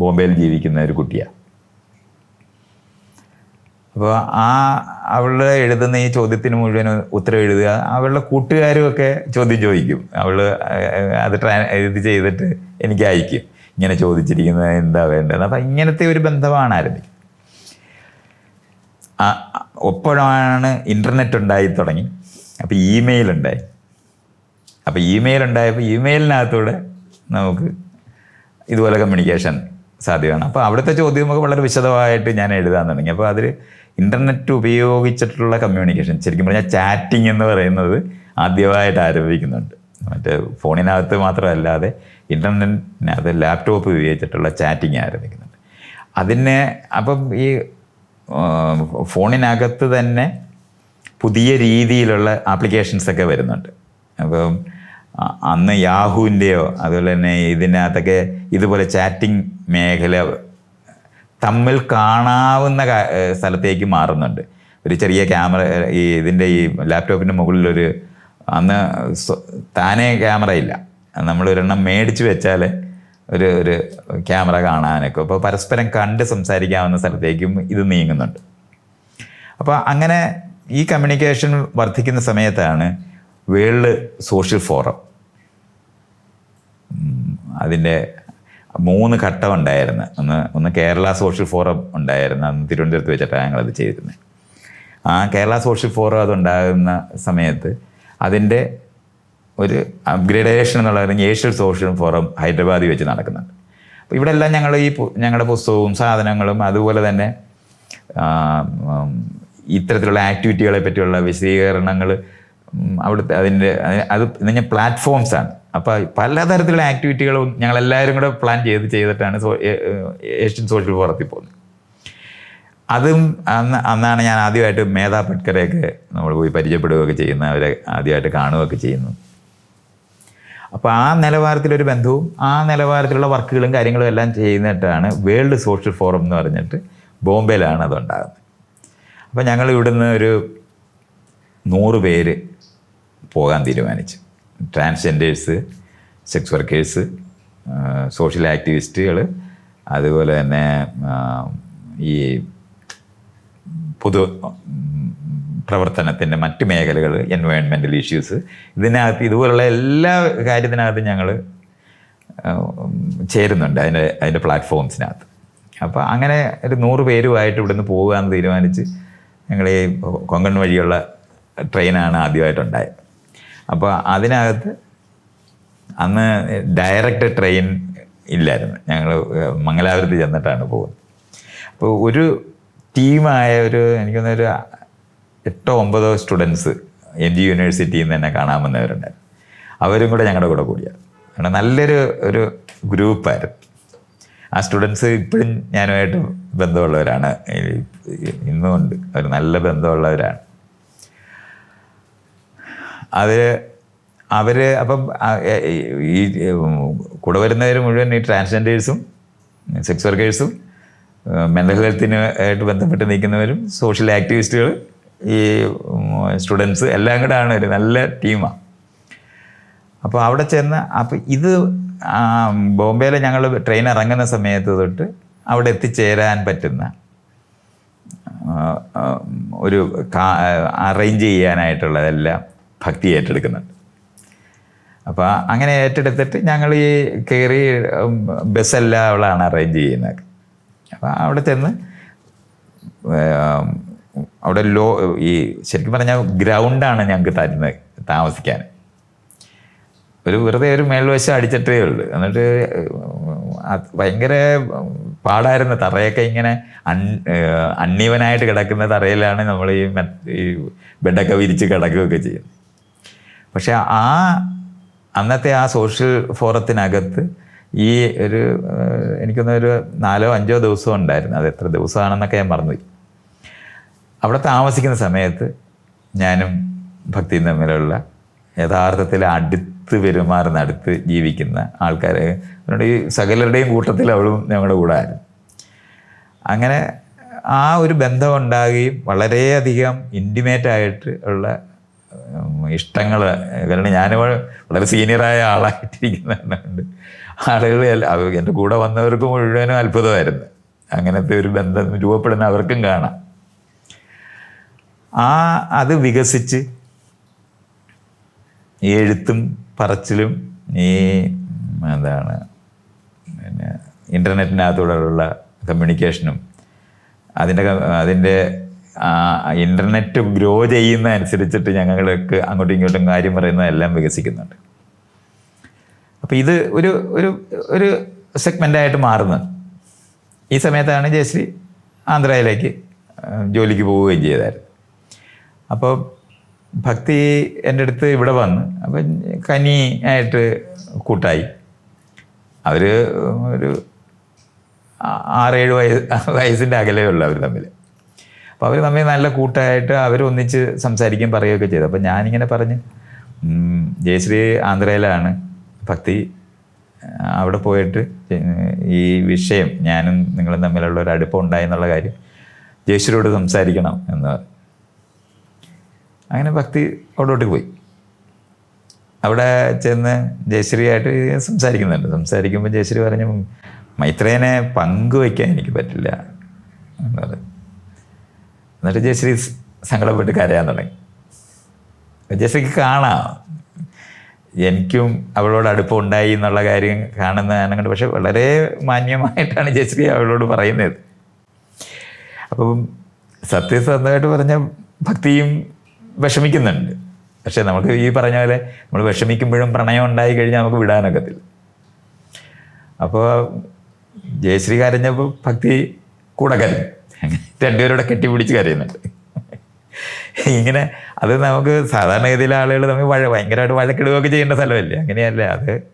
ബോംബെയിൽ ജീവിക്കുന്ന ഒരു കുട്ടിയാണ് അപ്പോൾ ആ അവൾ എഴുതുന്ന ഈ ചോദ്യത്തിന് മുഴുവൻ ഉത്തരം എഴുതുക അവളുടെ കൂട്ടുകാരും ഒക്കെ ചോദ്യം ചോദിക്കും. അവൾ അത് ട്രാ ഇത് ചെയ്തിട്ട് എനിക്ക് അയക്കും. ഇങ്ങനെ ചോദിച്ചിരിക്കുന്നത് എന്താ വേണ്ടത് അപ്പം ഇങ്ങനത്തെ ഒരു ബന്ധമാണ് ആരംഭിക്കുന്നത്. ആ- ആ- ഒപ്പോഴാണ് ഇന്റർനെറ്റ് ഉണ്ടായി തുടങ്ങി. അപ്പോൾ ഇമെയിൽ ഉണ്ടായി. അപ്പോൾ ഇമെയിൽ ഉണ്ടായപ്പോൾ ഇമെയിലിനകത്തൂടെ നമുക്ക് ഇതുപോലെ കമ്മ്യൂണിക്കേഷൻ സാധ്യമാണ്. അപ്പോൾ അവിടുത്തെ ചോദ്യമൊക്കെ വളരെ വിശദമായിട്ട് ഞാൻ എഴുതാൻ തുടങ്ങി. അപ്പോൾ അതിൽ ഇന്റർനെറ്റ് ഉപയോഗിച്ചിട്ടുള്ള കമ്മ്യൂണിക്കേഷൻ ശരിക്കും പറഞ്ഞാൽ ചാറ്റിംഗ് എന്ന് പറയുന്നത് ആദ്യമായിട്ട് ആരംഭിക്കുന്നുണ്ട്. മറ്റേ ഫോണിനകത്ത് മാത്രമല്ലാതെ ഇന്റർനെറ്റിനകത്ത് ലാപ്ടോപ്പ് ഉപയോഗിച്ചിട്ടുള്ള ചാറ്റിംഗ് ആരംഭിക്കുന്നുണ്ട്. അതിനെ അപ്പം ഈ ഫോണിനകത്ത് തന്നെ പുതിയ രീതിയിലുള്ള ആപ്ലിക്കേഷൻസൊക്കെ വരുന്നുണ്ട്. അപ്പം അന്ന് യാഹുവിന്റെയോ അതുപോലെ തന്നെ ഇതിനകത്തൊക്കെ ഇതുപോലെ ചാറ്റിംഗ് മേഖല തമ്മിൽ കാണാവുന്ന സ്ഥലത്തേക്ക് മാറുന്നുണ്ട്. ഒരു ചെറിയ ക്യാമറ ഈ ഇതിന്റെ ഈ ലാപ്ടോപ്പിന്റെ മുകളിലൊരു അന്ന് താനേ ക്യാമറ ഇല്ല. നമ്മൾ ഒരെണ്ണം മേടിച്ച് വെച്ചാൽ ഒരു ഒരു ക്യാമറ കാണാനൊക്കെ. അപ്പോൾ പരസ്പരം കണ്ട് സംസാരിക്കാവുന്ന സ്ഥലത്തേക്കും ഇത് നീങ്ങുന്നുണ്ട്. അപ്പോൾ അങ്ങനെ ഈ കമ്മ്യൂണിക്കേഷൻ വർദ്ധിക്കുന്ന സമയത്താണ് വേൾഡ് സോഷ്യൽ ഫോറം. അതിന്റെ മൂന്ന് ഘട്ടം ഉണ്ടായിരുന്നു. ഒന്ന് ഒന്ന് കേരള സോഷ്യൽ ഫോറം ഉണ്ടായിരുന്നു. അന്ന് തിരുവനന്തപുരത്ത് വെച്ചിട്ടാണ് ഞങ്ങളത് ചെയ്തിരുന്നത്. ആ കേരള സോഷ്യൽ ഫോറം അതുണ്ടാകുന്ന സമയത്ത് അതിന്റെ ഒരു അപ്ഗ്രേഡേഷൻ എന്നുള്ള ഏഷ്യൽ സോഷ്യൽ ഫോറം ഹൈദരാബാദിൽ വെച്ച് നടക്കുന്നുണ്ട്. അപ്പോൾ ഇവിടെ എല്ലാം ഞങ്ങൾ ഈ ഞങ്ങളുടെ പുസ്തകവും സാധനങ്ങളും അതുപോലെ തന്നെ ഇത്തരത്തിലുള്ള ആക്ടിവിറ്റികളെ പറ്റിയുള്ള വിശദീകരണങ്ങൾ അവിടുത്തെ അതിന്റെ അത് പ്ലാറ്റ്ഫോംസ് പ്ലാറ്റ്ഫോംസാണ് അപ്പോൾ പലതരത്തിലുള്ള ആക്ടിവിറ്റികളും ഞങ്ങളെല്ലാവരും കൂടെ പ്ലാൻ ചെയ്ത് ചെയ്തിട്ടാണ് ഏഷ്യൻ സോഷ്യൽ ഫോറത്തിൽ പോകുന്നത്. അതും അന്ന് അന്നാണ് ഞാൻ ആദ്യമായിട്ട് മേധാ പട്കരെയൊക്കെ നമ്മൾ പോയി പരിചയപ്പെടുകയൊക്കെ ചെയ്യുന്ന അവരെ ആദ്യമായിട്ട് കാണുകയൊക്കെ ചെയ്യുന്നു. അപ്പോൾ ആ നിലവാരത്തിലൊരു ബന്ധവും ആ നിലവാരത്തിലുള്ള വർക്കുകളും കാര്യങ്ങളും എല്ലാം ചെയ്യുന്നിട്ടാണ് വേൾഡ് സോഷ്യൽ ഫോറം എന്ന് പറഞ്ഞിട്ട് ബോംബെയിലാണ് അതുണ്ടാകുന്നത്. അപ്പോൾ ഞങ്ങൾ ഇവിടുന്ന് ഒരു നൂറ് പേര് പോകാൻ തീരുമാനിച്ചു. ട്രാൻസ്ജെൻഡേഴ്സ് സെക്സ് വർക്കേഴ്സ് സോഷ്യൽ ആക്ടിവിസ്റ്റുകൾ അതുപോലെ തന്നെ ഈ പൊതു പ്രവർത്തനത്തിന്റെ മറ്റ് മേഖലകൾ എൻവയോൺമെന്റൽ ഇഷ്യൂസ് ഇതിനകത്ത് ഇതുപോലുള്ള എല്ലാ കാര്യത്തിനകത്തും ഞങ്ങൾ ചേരുന്നുണ്ട് അതിന്റെ അതിന്റെ പ്ലാറ്റ്ഫോംസിനകത്ത് അപ്പോൾ അങ്ങനെ ഒരു നൂറ് പേരുമായിട്ട് ഇവിടുന്ന് പോകുക എന്ന് തീരുമാനിച്ച് ഞങ്ങൾ ഈ കൊങ്കൺ വഴിയുള്ള ട്രെയിനാണ് ആദ്യമായിട്ടുണ്ടായത്. അപ്പോൾ അതിനകത്ത് അന്ന് ഡയറക്റ്റ് ട്രെയിൻ ഇല്ലായിരുന്നു. ഞങ്ങൾ മംഗലാപുരത്ത് ചെന്നിട്ടാണ് പോകുന്നത്. അപ്പോൾ ഒരു ടീമായ ഒരു എനിക്കൊന്നൊരു എട്ടോ ഒമ്പതോ സ്റ്റുഡൻസ് എം ജി യൂണിവേഴ്സിറ്റിയിൽ നിന്ന് തന്നെ കാണാൻ വന്നവരുണ്ടായിരുന്നു അവരും കൂടെ ഞങ്ങളുടെ കൂടെ കൂടിയാണ് കാരണം നല്ലൊരു ഒരു ഗ്രൂപ്പായിരുന്നു ആ സ്റ്റുഡൻസ് ഇപ്പോഴും ഞാനുമായിട്ട് ബന്ധമുള്ളവരാണ്. ഇന്നും ഉണ്ട് അവർ നല്ല ബന്ധമുള്ളവരാണ്. അത് അവർ അപ്പം ഈ കൂടെ വരുന്നവർ മുഴുവൻ ഈ ട്രാൻസ്ജെൻഡേഴ്സും സെക്സ് വർക്കേഴ്സും മെന്റൽ ഹെൽത്തിന് ആയിട്ട് ബന്ധപ്പെട്ട് നിൽക്കുന്നവരും സോഷ്യൽ ആക്ടിവിസ്റ്റുകൾ ഈ സ്റ്റുഡൻസ് എല്ലാം കൂടെ ആണ് ഒരു നല്ല ടീമാണ് അപ്പോൾ അവിടെ ചെന്ന് അപ്പോൾ ഇത് ബോംബെയിലെ ഞങ്ങൾ ട്രെയിൻ ഇറങ്ങുന്ന സമയത്ത് തൊട്ട് അവിടെ എത്തിച്ചേരാൻ പറ്റുന്ന ഒരു അറേഞ്ച് ചെയ്യാനായിട്ടുള്ളതെല്ലാം ഭക്തി ഏറ്റെടുക്കുന്നുണ്ട് അപ്പോൾ അങ്ങനെ ഏറ്റെടുത്തിട്ട് ഞങ്ങൾ ഈ കയറി ബസ്സെല്ലാം അവളാണ് അറേഞ്ച് ചെയ്യുന്നത്. അപ്പോൾ അവിടെ ചെന്ന് അവിടെ ലോ ഈ ശരിക്കും പറഞ്ഞാൽ ഗ്രൗണ്ടാണ് ഞങ്ങൾക്ക് തരുന്നത് താമസിക്കാൻ. ഒരു വെറുതെ ഒരു മേൽവശം അടിച്ചിട്ടേ ഉള്ളൂ. എന്നിട്ട് ഭയങ്കര പാടായിരുന്നു. തറയൊക്കെ ഇങ്ങനെ അൺ അണ്ണീവനായിട്ട് കിടക്കുന്ന തറയിലാണ് നമ്മൾ ഈ ഈ ബെഡൊക്കെ വിരിച്ച് കിടക്കുകയൊക്കെ ചെയ്യും പക്ഷെ ആ അന്നത്തെ ആ സോഷ്യൽ ഫോറത്തിനകത്ത് ഈ ഒരു എനിക്കൊന്നൊരു നാലോ അഞ്ചോ ദിവസം ഉണ്ടായിരുന്നു. അത് എത്ര ദിവസമാണെന്നൊക്കെ ഞാൻ മറന്നുപോയി. അവിടെ താമസിക്കുന്ന സമയത്ത് ഞാനും ഭക്തിയും തമ്മിലുള്ള യഥാർത്ഥത്തിൽ അടുത്ത് പെരുമാറുന്ന അടുത്ത് ജീവിക്കുന്ന ആൾക്കാരെ അവരുടെ ഈ സകലരുടെയും കൂട്ടത്തിൽ അവളും ഞങ്ങളുടെ കൂടെ ആയിരുന്നു. അങ്ങനെ ആ ഒരു ബന്ധം ഉണ്ടാകുകയും വളരെയധികം ഇന്റിമേറ്റായിട്ട് ഉള്ള ഇഷ്ടങ്ങൾ കാരണം ഞാൻ വളരെ സീനിയറായ ആളായിട്ടിരിക്കുന്നുണ്ട് ആളുകൾ എന്റെ കൂടെ വന്നവർക്ക് മുഴുവനും അത്ഭുതമായിരുന്നു. അങ്ങനത്തെ ഒരു ബന്ധം രൂപപ്പെടുന്ന അവർക്കും കാണാം. ആ അത് വികസിച്ച് ഈ എഴുത്തും പറച്ചിലും ഈ എന്താണ് പിന്നെ ഇന്റർനെറ്റിനകത്തൂടെയുള്ള കമ്മ്യൂണിക്കേഷനും അതിന്റെ അതിന്റെ ഇന്റർനെറ്റ് ഗ്രോ ചെയ്യുന്ന അനുസരിച്ചിട്ട് ഞങ്ങൾക്ക് അങ്ങോട്ടും ഇങ്ങോട്ടും കാര്യം പറയുന്നതെല്ലാം വികസിക്കുന്നുണ്ട്. അപ്പോൾ ഇത് ഒരു ഒരു ഒരു സെഗ്മെന്റായിട്ട് മാറുന്നത് ഈ സമയത്താണ് ജയശ്രീ ആന്ധ്രയിലേക്ക് ജോലിക്ക് പോവുകയും ചെയ്തായിരുന്നു അപ്പോൾ ഭക്തി എന്റെ അടുത്ത് ഇവിടെ വന്ന് അപ്പം കനി ആയിട്ട് കൂട്ടായി. അവർ ഒരു ആറേഴ് വയസ്സ് വയസ്സിന്റെ അകലേ ഉള്ളൂ അവർ തമ്മിൽ അപ്പോൾ അവർ തമ്മിൽ നല്ല കൂട്ടായിട്ട് അവർ ഒന്നിച്ച് സംസാരിക്കുകയും പറയുകയൊക്കെ ചെയ്തു. അപ്പോൾ ഞാനിങ്ങനെ പറഞ്ഞ് ജയശ്രീ ആന്ധ്രയിലാണ്. ഭക്തി അവിടെ പോയിട്ട് ഈ വിഷയം ഞാനും നിങ്ങളും തമ്മിലുള്ള ഒരു അടുപ്പം ഉണ്ടായി എന്നുള്ള കാര്യം ജയശ്രീയോട് സംസാരിക്കണം എന്ന്. അങ്ങനെ ഭക്തി അവിടോട്ട് പോയി. അവിടെ ചെന്ന് ജയശ്രീയായിട്ട് സംസാരിക്കുന്നുണ്ട്. സംസാരിക്കുമ്പോൾ ജയശ്രീ പറഞ്ഞു മൈത്രേനെ പങ്കുവയ്ക്കാൻ എനിക്ക് പറ്റില്ല എന്ന് പറഞ്ഞു. എന്നിട്ട് ജയശ്രീ സങ്കടപ്പെട്ട് കരയാൻ തുടങ്ങി. ജയശ്രീക്ക് കാണാം. എനിക്കും അവളോട് അടുപ്പം ഉണ്ടായി എന്നുള്ള കാര്യം കാണുന്ന കൊണ്ട് പക്ഷെ വളരെ മാന്യമായിട്ടാണ് ജയശ്രീ അവളോട് പറയുന്നത്. അപ്പം സത്യസന്ധമായിട്ട് പറഞ്ഞ ഭക്തിയും വിഷമിക്കുന്നുണ്ട്. പക്ഷെ നമുക്ക് ഈ പറഞ്ഞ പോലെ നമ്മൾ വിഷമിക്കുമ്പോഴും പ്രണയം ഉണ്ടായി കഴിഞ്ഞാൽ നമുക്ക് വിടാനൊക്കത്തില്ല അപ്പോൾ ജയശ്രീ കരഞ്ഞപ്പോൾ ഭക്തി കൂടെ കരഞ്ഞു. രണ്ടുപേരോടെ കെട്ടിപ്പിടിച്ച് കരയുന്നുണ്ട്. ഇങ്ങനെ അത് നമുക്ക് സാധാരണ ഗതിയിലെ ആളുകൾ തമ്മിൽ വഴ ഭയങ്കരമായിട്ട് വഴക്കിടുകയൊക്കെ ചെയ്യേണ്ട സ്ഥലമല്ലേ? അങ്ങനെയല്ല അത്?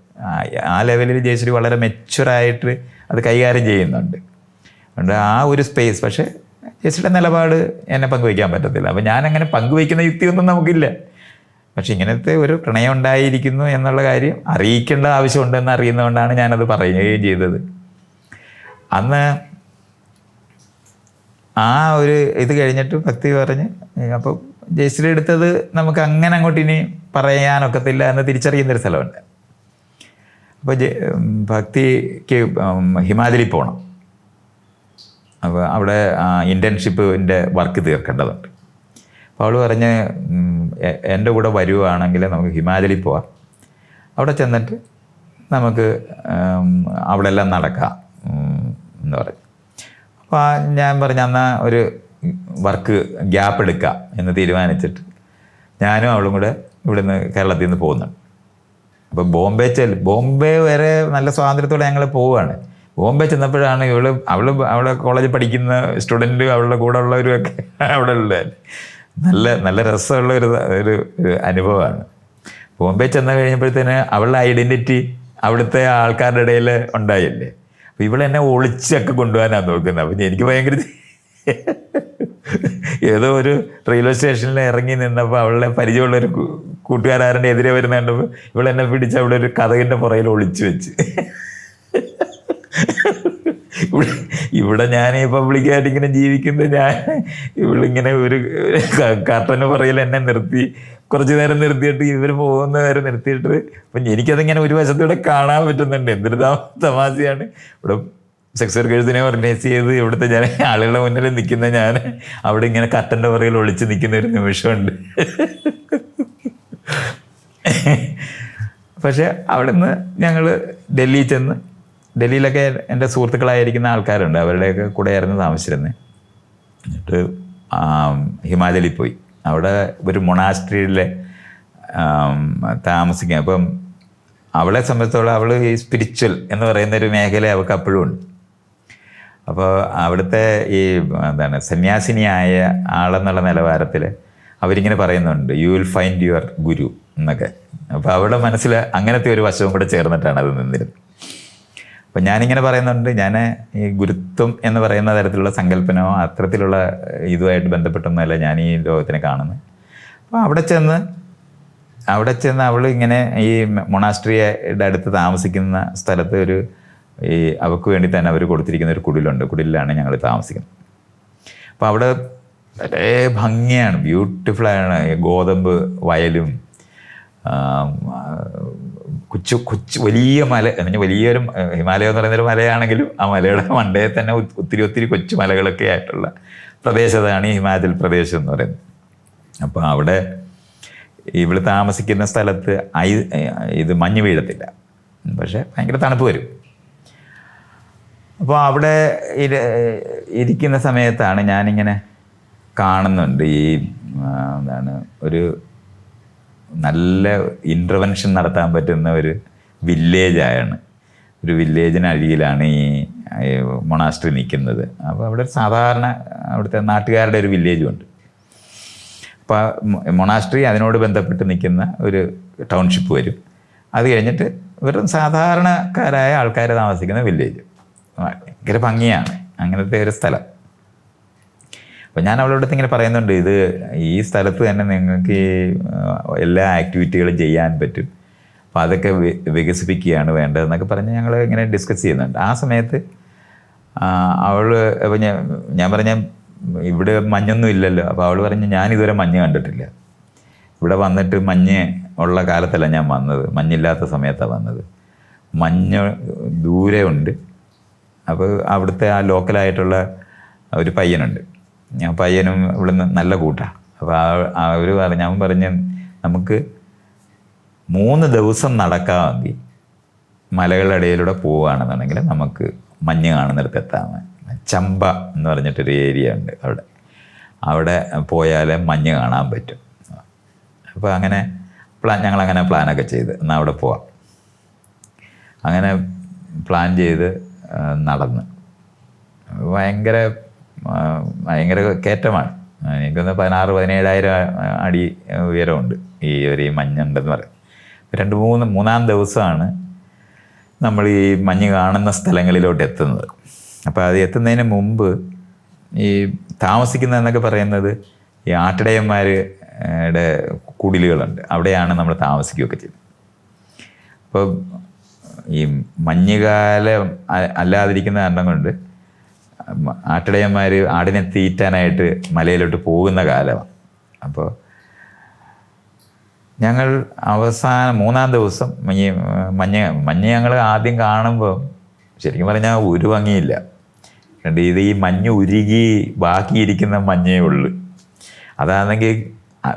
ആ- ലെവലിൽ ജയശ്രീ വളരെ മെച്ചുറായിട്ട് അത് കൈകാര്യം ചെയ്യുന്നുണ്ട്. അതുകൊണ്ട് ആ ഒരു സ്പേസ് പക്ഷേ ജയശ്രീയുടെ നിലപാട് എന്നെ പങ്കുവയ്ക്കാൻ പറ്റത്തില്ല. അപ്പം ഞാനങ്ങനെ പങ്കുവയ്ക്കുന്ന യുക്തിയൊന്നും നമുക്കില്ല. പക്ഷെ ഇങ്ങനത്തെ ഒരു പ്രണയം ഉണ്ടായിരിക്കുന്നു എന്നുള്ള കാര്യം അറിയിക്കേണ്ട ആവശ്യമുണ്ടെന്ന് അറിയുന്നതുകൊണ്ടാണ് ഞാനത് പറയുകയും ചെയ്തത്. അന്ന് ആ ഒരു ഇത് കഴിഞ്ഞിട്ട് ഭക്തി പറഞ്ഞ് അപ്പോൾ ജയശ്രീ എടുത്തത് നമുക്ക് അങ്ങനെ അങ്ങോട്ട് ഇനി പറയാനൊക്കത്തില്ല എന്ന് തിരിച്ചറിയുന്ന ഒരു സ്ഥലമുണ്ട്. അപ്പോൾ ഭക്തിക്ക് ഹിമാചലിൽ പോകണം അപ്പോൾ അവിടെ ഇന്റേൺഷിപ്പിന്റെ വർക്ക് തീർക്കേണ്ടതുണ്ട്. അപ്പോൾ അവൾ പറഞ്ഞ് എന്റെ കൂടെ വരുവാണെങ്കിൽ നമുക്ക് ഹിമാചലിൽ പോവാം. അവിടെ ചെന്നിട്ട് നമുക്ക് അവിടെ എല്ലാം നടക്കാം എന്ന് പറഞ്ഞു. അപ്പോൾ ഞാൻ പറഞ്ഞ എന്നാൽ ഒരു വർക്ക് ഗ്യാപ്പ് എടുക്കാം എന്ന് തീരുമാനിച്ചിട്ട് ഞാനും അവളും കൂടെ ഇവിടുന്ന് കേരളത്തിൽ നിന്ന് പോകുന്നുണ്ട്. അപ്പോൾ ബോംബെ ചെൽ ബോംബെ വരെ നല്ല സ്വാതന്ത്ര്യത്തോടെ ഞങ്ങൾ പോവുകയാണ്. ബോംബെ ചെന്നപ്പോഴാണ് ഇവൾ അവൾ അവളെ കോളേജിൽ പഠിക്കുന്ന സ്റ്റുഡന്റ് അവളുടെ കൂടെ ഉള്ളവരും ഒക്കെ അവിടെ ഉള്ളത് നല്ല നല്ല രസമുള്ള ഒരു ഒരു അനുഭവമാണ്. ബോംബെ ചെന്ന് കഴിഞ്ഞപ്പോഴത്തേന് അവളുടെ ഐഡന്റിറ്റി അവിടുത്തെ ആൾക്കാരുടെ ഇടയിൽ ഉണ്ടായില്ലേ. അപ്പോൾ ഇവളെന്നെ ഒളിച്ചൊക്കെ കൊണ്ടുപോകാനാണ് നോക്കുന്നത് അപ്പം എനിക്ക് ഭയങ്കര ഏതോ ഒരു റെയിൽവേ സ്റ്റേഷനിൽ ഇറങ്ങി നിന്നപ്പോൾ അവളുടെ പരിചയമുള്ള ഒരു കൂട്ടുകാരാരന്റെ എതിരെ വരുന്ന കണ്ടപ്പോൾ എന്നെ പിടിച്ച് അവിടെ ഒരു കഥകിന്റെ പുറയിൽ ഒളിച്ചു വെച്ച്. ഇവിടെ ഇവിടെ ഞാൻ ഈ പബ്ലിക്കായിട്ട് ഇങ്ങനെ ജീവിക്കുന്നത് ഞാൻ ഇങ്ങനെ ഒരു കർട്ടന് പുറയിൽ എന്നെ നിർത്തി. കുറച്ച് നേരം നിർത്തിയിട്ട് ഇവർ പോകുന്ന നേരം നിർത്തിയിട്ട് അപ്പം എനിക്കതിങ്ങനെ ഒരു വശത്തൂടെ കാണാൻ പറ്റുന്നുണ്ട്. എന്തൊരു തമാ- തമാശയാണ്. ഇവിടെ സെക്സ് വർക്കേഴ്സിനെ ഓർഗനൈസ് ചെയ്ത് ഇവിടുത്തെ ജന ആളുകളുടെ മുന്നിൽ നിൽക്കുന്ന ഞാൻ അവിടെ ഇങ്ങനെ കട്ടന്റെ പുറകിൽ ഒളിച്ച് നിൽക്കുന്ന ഒരു നിമിഷമുണ്ട്. പക്ഷെ അവിടെ നിന്ന് ഞങ്ങൾ ഡൽഹിയിൽ ചെന്ന് ഡൽഹിയിലൊക്കെ എന്റെ സുഹൃത്തുക്കളായിരിക്കുന്ന ആൾക്കാരുണ്ട്. അവരുടെയൊക്കെ കൂടെയായിരുന്നു താമസിച്ചിരുന്നത്. എന്നിട്ട് ഹിമാചലിൽ പോയി. അവിടെ ഒരു മൊണാസ്ട്രിയിലെ താമസിക്കുക അപ്പം അവളെ സംബന്ധിച്ചോളം അവൾ ഈ സ്പിരിച്വൽ എന്ന് പറയുന്ന ഒരു മേഖല അവൾക്ക് അപ്പോഴും ഉണ്ട്. അപ്പോൾ അവിടുത്തെ ഈ എന്താണ് സന്യാസിനിയായ ആളെന്നുള്ള നിലവാരത്തിൽ അവരിങ്ങനെ പറയുന്നുണ്ട് you will find your guru എന്നൊക്കെ. അപ്പോൾ അവളുടെ മനസ്സിൽ അങ്ങനത്തെ ഒരു വശവും കൂടെ ചേർന്നിട്ടാണ് അത് നിന്നിരുന്നത്. അപ്പം ഞാനിങ്ങനെ പറയുന്നുണ്ട് ഞാൻ ഈ ഗുരുത്വം എന്ന് പറയുന്ന തരത്തിലുള്ള സങ്കല്പനോ അത്തരത്തിലുള്ള ഇതുമായിട്ട് ബന്ധപ്പെട്ടൊന്നുമല്ല ഞാൻ ഈ ലോകത്തിനെ കാണുന്നത്. അപ്പോൾ അവിടെ ചെന്ന് അവിടെ ചെന്ന് അവൾ ഇങ്ങനെ ഈ മൊണാസ്ട്രിയുടെ അടുത്ത് താമസിക്കുന്ന സ്ഥലത്ത് ഒരു ഈ അവൾക്ക് വേണ്ടി തന്നെ അവർ കൊടുത്തിരിക്കുന്ന ഒരു കുടിലുണ്ട്. കുടിലാണ് ഞങ്ങൾ താമസിക്കുന്നത്. അപ്പോൾ അവിടെ വളരെ ഭംഗിയാണ് ബ്യൂട്ടിഫുള്ളാണ്. ഗോതമ്പ് വയലും കൊച്ചു കൊച്ചു വലിയ മല അല്ലെങ്കിൽ വലിയൊരു ഹിമാലയം എന്ന് പറയുന്നൊരു മലയാണെങ്കിലും ആ മലയുടെ മണ്ടയിൽ തന്നെ ഒത്തിരി ഒത്തിരി കൊച്ചു മലകളൊക്കെ ആയിട്ടുള്ള പ്രദേശത്താണ് ഈ ഹിമാചൽ പ്രദേശം എന്ന് പറയുന്നത്. അപ്പോൾ അവിടെ ഇവിടെ താമസിക്കുന്ന സ്ഥലത്ത് ഐ ഇത് മഞ്ഞ് വീഴത്തില്ല. പക്ഷേ ഭയങ്കര തണുപ്പ് വരും. അപ്പോൾ അവിടെ ഇരിക്കുന്ന സമയത്താണ് ഞാനിങ്ങനെ കാണുന്നുണ്ട് ഈ എന്താണ് ഒരു നല്ല ഇന്റർവെൻഷൻ നടത്താൻ പറ്റുന്ന ഒരു വില്ലേജായാണ് ഒരു വില്ലേജിന് അഴിയിലാണ് ഈ മൊണാസ്ട്രി നിൽക്കുന്നത്. അപ്പോൾ അവിടെ സാധാരണ അവിടുത്തെ നാട്ടുകാരുടെ ഒരു വില്ലേജും ഉണ്ട്. അപ്പോൾ മൊണാസ്ട്രി അതിനോട് ബന്ധപ്പെട്ട് നിൽക്കുന്ന ഒരു ടൗൺഷിപ്പ് വരും. അത് കഴിഞ്ഞിട്ട് വെറും സാധാരണക്കാരായ ആൾക്കാർ താമസിക്കുന്ന വില്ലേജ് ഭയങ്കര ഭംഗിയാണ്. അങ്ങനത്തെ ഒരു സ്ഥലം. അപ്പോൾ ഞാൻ അവളോട് അടുത്ത് ഇങ്ങനെ പറയുന്നുണ്ട് ഇത് ഈ സ്ഥലത്ത് തന്നെ നിങ്ങൾക്ക് ഈ എല്ലാ ആക്ടിവിറ്റികളും ചെയ്യാൻ പറ്റും. അപ്പോൾ അതൊക്കെ വികസിപ്പിക്കുകയാണ് വേണ്ടതെന്നൊക്കെ പറഞ്ഞ് ഞങ്ങൾ ഇങ്ങനെ ഡിസ്കസ് ചെയ്യുന്നുണ്ട്. ആ സമയത്ത് അവൾ അപ്പം ഞാൻ ഞാൻ പറഞ്ഞ ഇവിടെ മഞ്ഞൊന്നും ഇല്ലല്ലോ. അപ്പോൾ അവൾ പറഞ്ഞ് ഞാൻ ഇതുവരെ മഞ്ഞ് കണ്ടിട്ടില്ല. ഇവിടെ വന്നിട്ട് മഞ്ഞ് ഉള്ള കാലത്തല്ല ഞാൻ വന്നത്. മഞ്ഞില്ലാത്ത സമയത്താണ് വന്നത്. മഞ്ഞ് ദൂരെ ഉണ്ട് അപ്പോൾ അവിടുത്തെ ആ ലോക്കലായിട്ടുള്ള ഒരു പയ്യനുണ്ട്. ഞാൻ പയ്യനും ഇവിടുന്ന് നല്ല കൂട്ടാണ് അപ്പോൾ ആ അവർ പറഞ്ഞു ഞാൻ പറഞ്ഞ് നമുക്ക് മൂന്ന് ദിവസം നടക്കാമെങ്കിൽ മലകളുടെ ഇടയിലൂടെ പോവുകയാണെന്നുണ്ടെങ്കിൽ നമുക്ക് മഞ്ഞ് കാണുന്നിടത്ത് എത്താൻ ചമ്പ എന്ന് പറഞ്ഞിട്ടൊരു ഏരിയ ഉണ്ട് അവിടെ. അവിടെ പോയാൽ മഞ്ഞ് കാണാൻ പറ്റും. അപ്പോൾ അങ്ങനെ പ്ലാൻ ഞങ്ങളങ്ങനെ പ്ലാനൊക്കെ ചെയ്ത് എന്നാൽ അവിടെ പോവാം. അങ്ങനെ പ്ലാൻ ചെയ്ത് നടന്ന്. ഭയങ്കര ഭയങ്കര കയറ്റമാണ്. എനിക്കൊന്ന് പതിനാറ് പതിനേഴായിരം അടി ഉയരമുണ്ട് ഈ ഒരു മഞ്ഞുണ്ടെന്ന് പറയും. രണ്ട് മൂന്ന് മൂന്നാം ദിവസമാണ് നമ്മൾ ഈ മഞ്ഞ് കാണുന്ന സ്ഥലങ്ങളിലോട്ട് എത്തുന്നത്. അപ്പോൾ അത് എത്തുന്നതിന് മുമ്പ് ഈ താമസിക്കുന്നതെന്നൊക്കെ പറയുന്നത് ഈ ആട്ടിടയന്മാരുടെ കുടിലുകളുണ്ട്. അവിടെയാണ് നമ്മൾ താമസിക്കുകയൊക്കെ ചെയ്യുന്നത്. അപ്പോൾ ഈ മഞ്ഞുകാലം അല്ലാതിരിക്കുന്ന കാരണം കൊണ്ട് ആട്ടിടയന്മാർ ആടിനെ തീറ്റാനായിട്ട് മലയിലോട്ട് പോകുന്ന കാലമാണ് അപ്പോൾ ഞങ്ങൾ അവസാന മൂന്നാം ദിവസം മഞ്ഞ മഞ്ഞ് മഞ്ഞ് ഞങ്ങൾ ആദ്യം കാണുമ്പോൾ ശരിക്കും പറഞ്ഞാൽ ഒരു ഭംഗിയില്ല. രണ്ട് ഇത് ഈ മഞ്ഞ് ഉരുകി ബാക്കിയിരിക്കുന്ന മഞ്ഞേ ഉള്ളു. അതാണെങ്കിൽ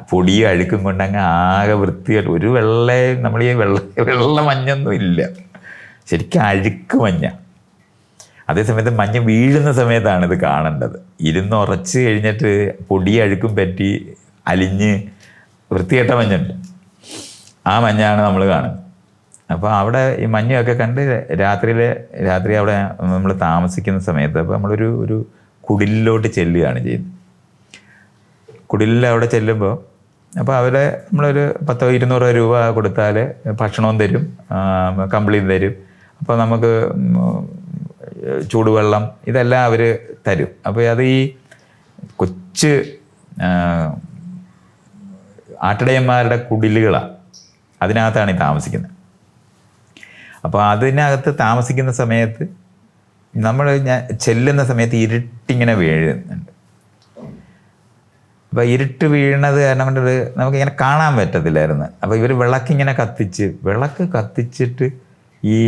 പൊടിയും അഴുക്കും കൊണ്ട് അങ്ങ് ആകെ വൃത്തിയായിട്ട് ഒരു വെള്ള നമ്മൾ ഈ വെള്ള വെള്ള മഞ്ഞൊന്നും ഇല്ല. ശരിക്കും അഴുക്ക് മഞ്ഞ. അതേസമയത്ത് മഞ്ഞ് വീഴുന്ന സമയത്താണ് ഇത് കാണേണ്ടത്. ഇരുന്ന് ഉറച്ച് കഴിഞ്ഞിട്ട് പൊടി അഴുക്കും പറ്റി അലിഞ്ഞ് വൃത്തികെട്ട മഞ്ഞുണ്ട്. ആ മഞ്ഞാണ് നമ്മൾ കാണുന്നത്. അപ്പോൾ അവിടെ ഈ മഞ്ഞൊക്കെ കണ്ട് രാത്രിയിൽ രാത്രി അവിടെ നമ്മൾ താമസിക്കുന്ന സമയത്ത് അപ്പോൾ നമ്മളൊരു ഒരു കുടിലിലോട്ട് ചെല്ലുകയാണ് ചെയ്യുന്നത്. കുടിലിൽ അവിടെ ചെല്ലുമ്പോൾ അപ്പോൾ അവരെ നമ്മളൊരു പത്തോ ഇരുന്നൂറോ രൂപ കൊടുത്താൽ ഭക്ഷണവും തരും കമ്പിളിയും തരും. അപ്പോൾ നമുക്ക് ചൂടുവെള്ളം ഇതെല്ലാം അവർ തരും. അപ്പോൾ അത് ഈ കൊച്ച് ആട്ടിടയന്മാരുടെ കുടിലുകളാണ് അതിനകത്താണ് ഈ താമസിക്കുന്നത്. അപ്പോൾ അതിനകത്ത് താമസിക്കുന്ന സമയത്ത് നമ്മൾ ഞാൻ ചെല്ലുന്ന സമയത്ത് ഇരുട്ടിങ്ങനെ വീഴുന്നുണ്ട്. അപ്പോൾ ഇരുട്ട് വീഴുന്നത് കാരണം കൊണ്ടത് നമുക്കിങ്ങനെ കാണാൻ പറ്റത്തില്ലായിരുന്നു. അപ്പോൾ ഇവർ വിളക്കിങ്ങനെ കത്തിച്ച് വിളക്ക് കത്തിച്ചിട്ട് ഈ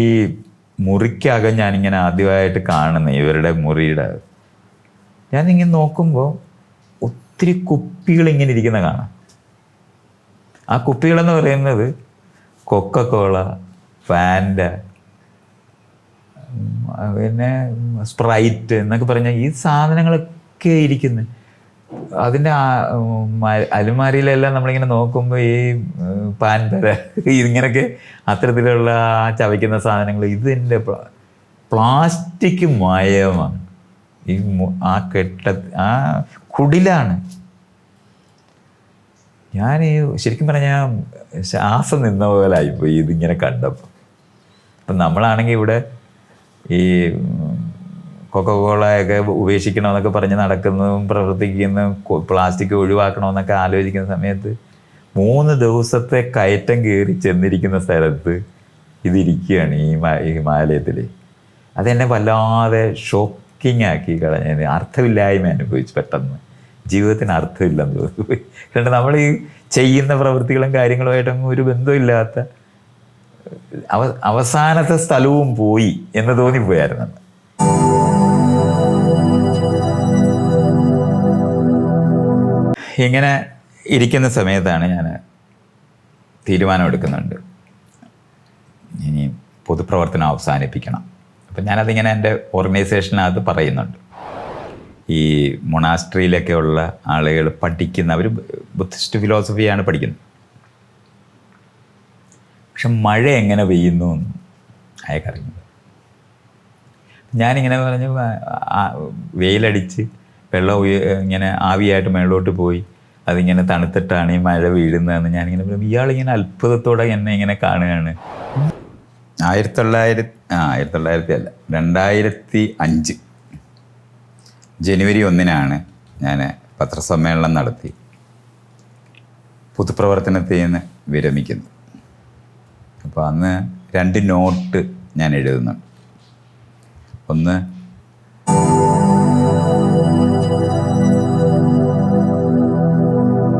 മുറിക്കകം ഞാനിങ്ങനെ ആദ്യമായിട്ട് കാണുന്നത് ഇവരുടെ മുറിയുടെ. ഞാനിങ്ങനെ നോക്കുമ്പോൾ ഒത്തിരി കുപ്പികൾ ഇങ്ങനെ ഇരിക്കുന്ന കാണാം. ആ കുപ്പികളെന്ന് പറയുന്നത് കൊക്കക്കോള ഫാൻഡ പിന്നെ സ്പ്രൈറ്റ് എന്നൊക്കെ പറഞ്ഞാൽ ഈ സാധനങ്ങളൊക്കെ ഇരിക്കുന്നു. മ- അലുമാരിയിലെല്ലാം നമ്മളിങ്ങനെ നോക്കുമ്പോൾ ഈ പാൻ തര ഇങ്ങനെയൊക്കെ അത്തരത്തിലുള്ള ആ ചവയ്ക്കുന്ന സാധനങ്ങൾ ഇതിന്റെ പ്ല- പ്ലാസ്റ്റിക് മായമാണ്. ഈ ആ കെട്ട ആ കുടിലാണ്. ഞാൻ ഈ ശരിക്കും പറഞ്ഞാൽ ശ്വാസം നിന്ന പോലെ ആയിപ്പോയി ഇതിങ്ങനെ കണ്ടപ്പോൾ അപ്പം നമ്മളാണെങ്കിൽ ഇവിടെ ഈ കൊക്കക്കോളയൊക്കെ ഉപേക്ഷിക്കണമെന്നൊക്കെ പറഞ്ഞ് നടക്കുന്നതും പ്രവർത്തിക്കുന്നതും പ്ലാസ്റ്റിക് ഒഴിവാക്കണമെന്നൊക്കെ ആലോചിക്കുന്ന സമയത്ത് മൂന്ന് ദിവസത്തെ കയറ്റം കയറി ചെന്നിരിക്കുന്ന സ്ഥലത്ത് ഇതിരിക്കുകയാണ് ഈ ഹിമാലയത്തിൽ അതെന്നെ വല്ലാതെ ഷോക്കിംഗ് ആക്കി കളഞ്ഞത്. അർത്ഥമില്ലായ്മ അനുഭവിച്ചു പെട്ടെന്ന്. ജീവിതത്തിന് അർത്ഥമില്ലെന്ന് തോന്നുന്നു. നമ്മൾ ഈ ചെയ്യുന്ന പ്രവൃത്തികളും കാര്യങ്ങളുമായിട്ടൊന്നും ഒരു ബന്ധമില്ലാത്ത അവ അവസാനത്തെ സ്ഥലവും പോയി എന്ന് തോന്നിപ്പോയായിരുന്നു ഇങ്ങനെ ഇരിക്കുന്ന സമയത്താണ് ഞാൻ തീരുമാനമെടുക്കുന്നുണ്ട് ഇനി പൊതുപ്രവർത്തനം അവസാനിപ്പിക്കണം. അപ്പം ഞാനതിങ്ങനെ എന്റെ ഓർഗനൈസേഷനകത്ത് പറയുന്നുണ്ട്. ഈ മൊണാസ്ട്രിയിലൊക്കെ ഉള്ള ആളുകൾ പഠിക്കുന്ന അവർ ബുദ്ധിസ്റ്റ് ഫിലോസഫിയാണ് പഠിക്കുന്നത്. പക്ഷെ മഴ എങ്ങനെ പെയ്യുന്നു എന്ന് അയാൾക്കറിഞ്ഞു ഞാനിങ്ങനെ പറഞ്ഞു വെയിലടിച്ച് വെള്ളം ഉയ- ഇങ്ങനെ ആവിയായിട്ട് മേളോട്ട് പോയി. അതിങ്ങനെ തണുത്തിട്ടാണ് ഈ മഴ വീഴുന്നതെന്ന് ഞാനിങ്ങനെ പറഞ്ഞു ഇയാളിങ്ങനെ അത്ഭുതത്തോടെ എന്നെ ഇങ്ങനെ കാണുകയാണ്. ആയിരത്തി തൊള്ളായിരത്തി ആ ആയിരത്തി തൊള്ളായിരത്തി അല്ല. രണ്ടായിരത്തി അഞ്ച് ജനുവരി ഒന്നിനാണ് ഞാൻ പത്രസമ്മേളനം നടത്തി. പൊതുപ്രവർത്തനത്തിൽ നിന്ന് വിരമിക്കുന്നു. അപ്പോൾ അന്ന് രണ്ട് നോട്ട് ഞാൻ എഴുതുന്നുണ്ട്. ഒന്ന്